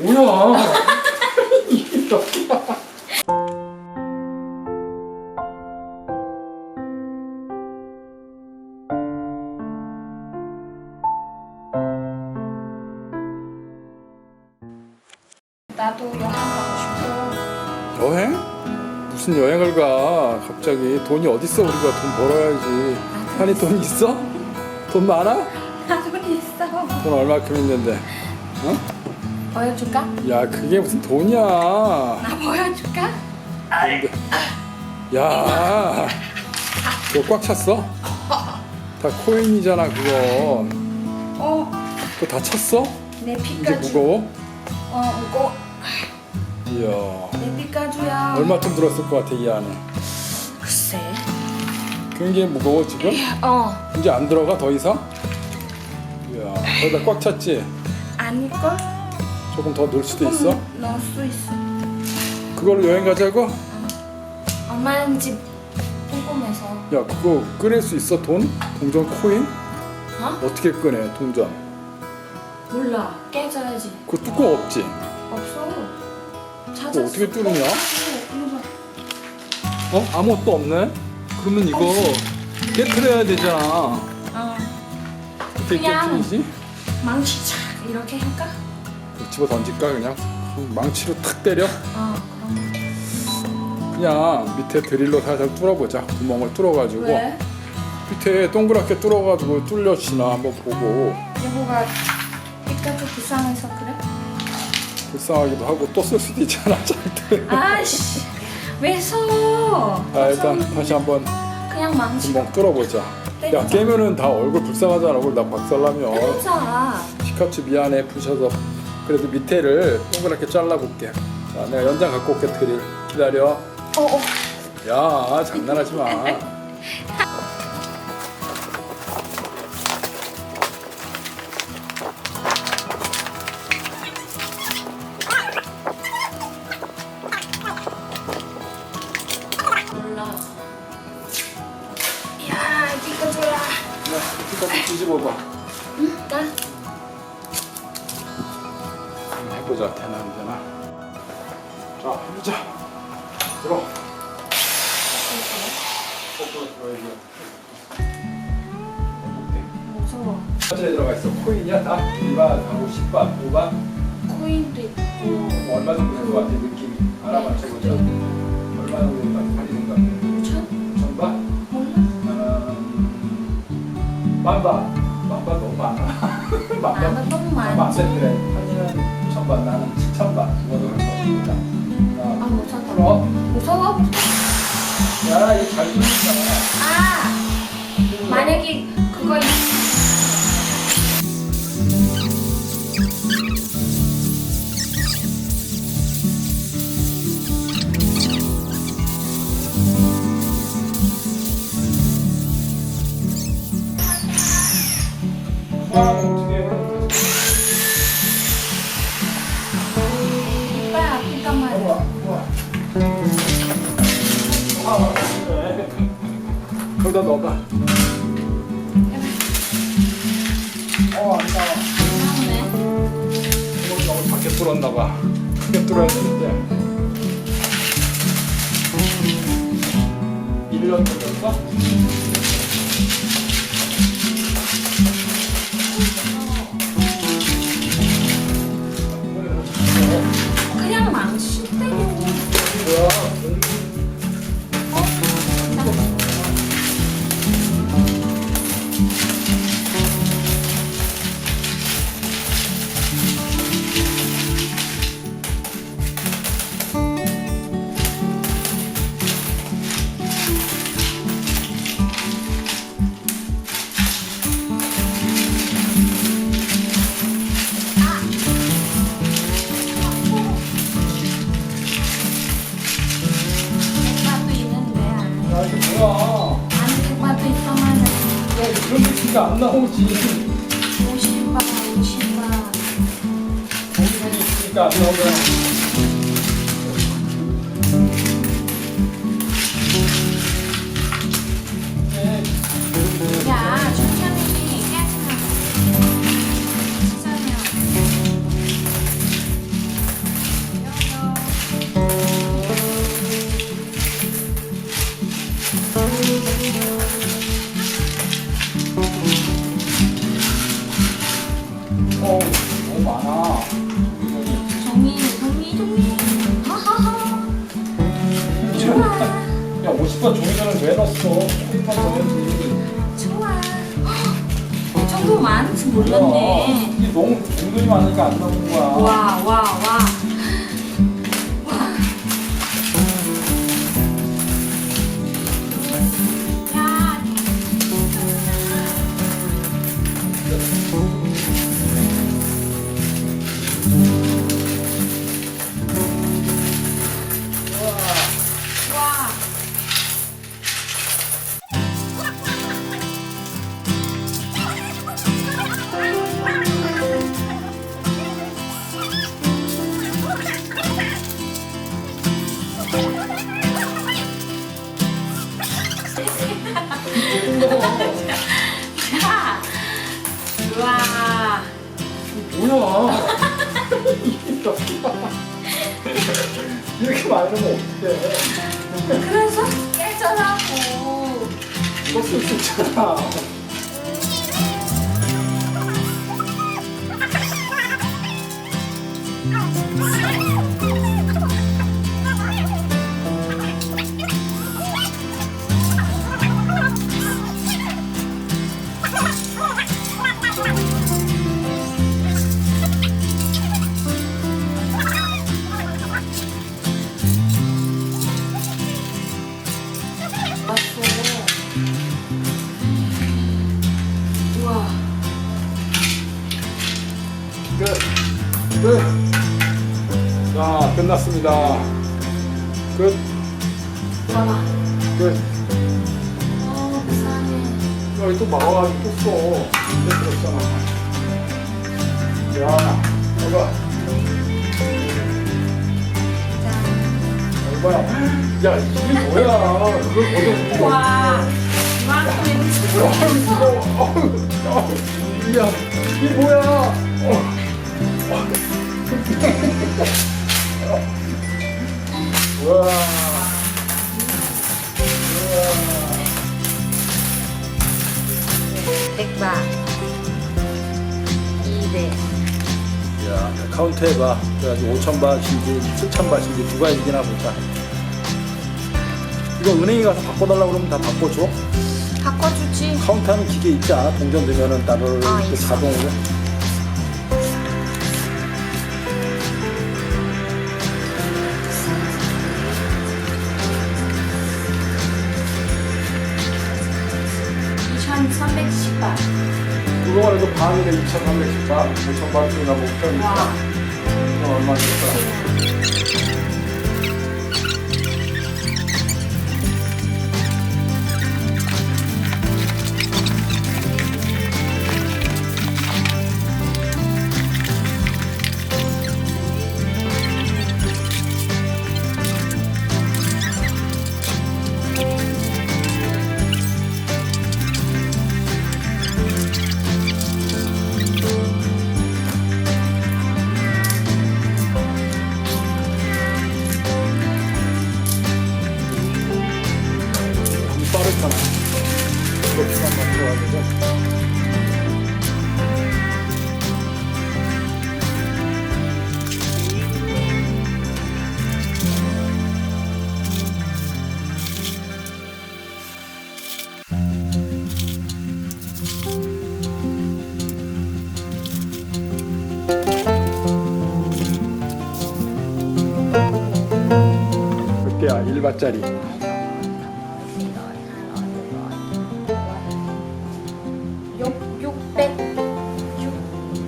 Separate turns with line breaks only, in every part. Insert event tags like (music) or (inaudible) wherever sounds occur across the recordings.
뭐야?
나도 여행 가고 싶어.
여행? 무슨 여행을 가? 갑자기 돈이 어딨어? 우리가 돈 벌어야지. 한이 돈 있어? 돈 많아?
나 돈이 있어.
돈 얼마큼 있는데? 어?
보여줄까?
야 그게 무슨 돈이야?
나 보여줄까?
근데 야 그거 꽉 찼어? 다 코인이잖아 그거.
어,
그거 다 찼어?
내
이제
피카츄.
무거워?
어, 무거워.
이야
내 피카츄야.
얼마쯤 들었을 것 같아 이 안에?
글쎄.
굉장히 무거워 지금?
어,
이제 안 들어가 더 이상? 이야 거기다 꽉 찼지?
아닐걸?
조금 더 넣을 수도 있어?
넣을 수 있어.
그걸로 여행 가자고?
얼마인지 궁금해서.
야 그거 꺼낼 수 있어 돈? 동전 코인?
어?
어떻게 꺼내 동전?
몰라. 깨져야지.
그 뚜껑 없지?
없어. 찾았어.
어떻게 뚫느냐?
어.
어? 아무것도 없네? 그러면 이거 깨트려야 되잖아
어,
어떻게
그냥.
깨트리지?
망치 착 이렇게 할까?
집어 던질까 그냥? 망치로 탁 때려?
어, 그럼.
그냥 밑에 드릴로 살살 뚫어보자 구멍을 뚫어가지고
왜?
밑에 동그랗게 뚫어가지고 뚫려지나 한번 보고
여보가 피카츄 불쌍해서 그래?
불쌍하기도 하고 또 쓸 수도 있잖아 잘때
아이씨 왜 서?
아 일단 다시 한번
그냥 망치
구멍 뚫어보자 야. 깨면은 다 얼굴 불쌍하잖아 얼굴 다 박살나면
때리자
피카츄 미안해 부셔서 그래도 밑에를 동그랗게 잘라볼게. 자 내가 연장 갖고 올게. 드릴 기다려.
어 어.
야 장난하지 마 (laughs)
무서워
천천히 들어가 있어? 코인이야? 다? 1반 하고 10반 5반
코인도 있고.
뭐 얼마 정도 될것 같아 느낌이? 알아맞혀보자. 얼마 정도 될것 같아 팔리는 것 같아?
천?
천반?
몰라.
나는 만반 만반 너무 많아. (laughs)
나는 너무 많지
만세트래. 한이는 천반 나는 칠천반 이거도 할수 없다.
아 무섭다.
풀어.
무서워?
야 이거 잘 들리잖아
아 만약에 그거
뚫었나봐 크게 뚫어야 되는데 1년 정도였어? 느낌이 안 나오지
50바 50바
공간이 있 너무 많아.
종이 종이 종이 하하하 좋아
야, 50번 종이전을 왜 넣었어? 조금만 더 넣지.
좋아 이 정도 많지 몰랐네
이게 너무 은근히 많으니까 안 넣은 거야.
와 와 와
이거 쓸수있 끝났습니다. 끝.
봐봐.
끝.
어, 불쌍해.
여기 또 막아가지고 또 써. 들었잖아. 야. 얼마야? 야, 이게 뭐야? 그걸 벗어
와. 이만큼
이거, 어우, 어우, 야, 이게 뭐야? 어. 5회가 그래가지고 5,000밭인지 7,000밭인지 누가 이기나 보자 이거 은행에 가서 바꿔달라고 그러면 다 바꿔줘?
바꿔주지
카운터는 기계 있지 않아? 동전되면은 따로
아,
이렇게
있어.
자동으로 그동안에도 방위를 2,310박, 5,000박 중이나 목표니까
와.
어, 얼마 500바트짜리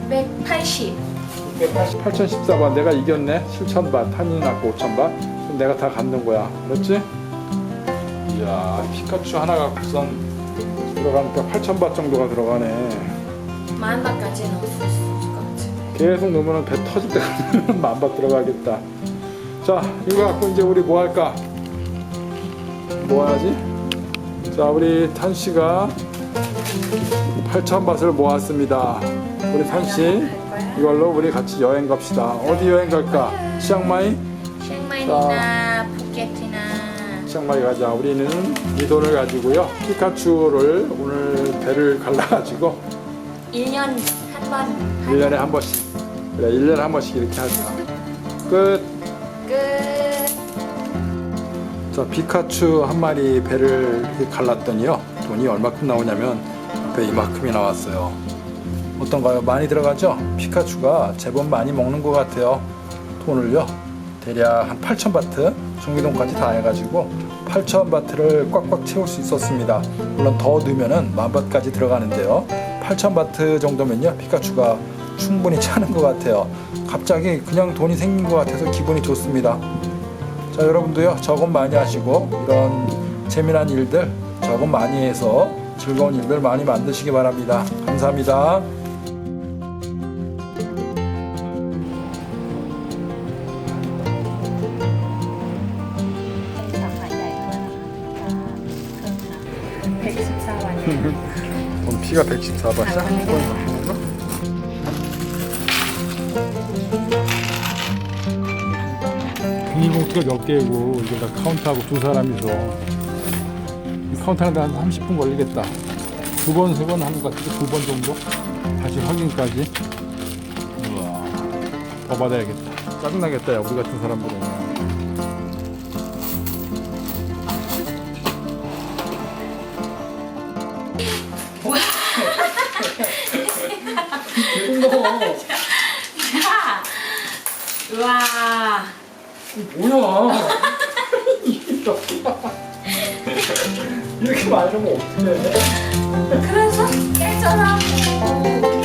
680
8014번. 내가 이겼네. 7000밭 한이 났고 5000밭. 그럼 내가 다 갖는 거야. 그렇지? 이야 피카츄 하나 갖고선 들어가니까 8000밭 정도가 들어가네.
만바까지는 없을 것 같아
계속 넣으면 배 터질 때까지는 만박 (laughs) 들어가겠다. 자 이거 갖고 이제 우리 뭐 할까? 뭐 하지? 자 우리 탄 씨가 8,000밭을 모았습니다 우리 탄 씨 이걸로 우리 같이 여행 갑시다 어디 여행 갈까? 치앙마이?
샹마이나 푸켓이나
치앙마이 가자. 우리는 이 돈을 가지고요. 피카츄를 오늘 배를 갈라가지고
1년 한 번.
1년에 한 번씩 그래 1년에 한 번씩 이렇게 하자 끝
끝.
자, 피카츄 한 마리 배를 갈랐더니요. 돈이 얼마큼 나오냐면 배 이만큼이 나왔어요. 어떤가요? 많이 들어가죠? 피카츄가 제법 많이 먹는 것 같아요. 돈을요. 대략 한 8천 바트 중기동까지 다 해가지고 8천 바트를 꽉꽉 채울 수 있었습니다. 물론 더 넣으면은 만 바트까지 들어가는데요. 8천 바트 정도면요. 피카츄가 충분히 차는 것 같아요. 갑자기 그냥 돈이 생긴 것 같아서 기분이 좋습니다. 자 여러분도요 저금 많이 하시고 이런 재미난 일들 저금 많이 해서 즐거운 일들 많이 만드시기 바랍니다. 감사합니다. 돈 (laughs) 피가 114바
비닐봉투가 몇 개고 이게 다 카운트하고 두 사람이서. 이 카운트하는데 한 30분 걸리겠다. 두 번 세 번 하는 것 같은데 두 번 정도? 다시 확인까지? 우와. 더 받아야겠다. 짜증나겠다 야 우리 같은 사람들은.
자. 우와. (laughs)
뭐야 이렇게 많이 하면 어떡해
그래서 깨져라고.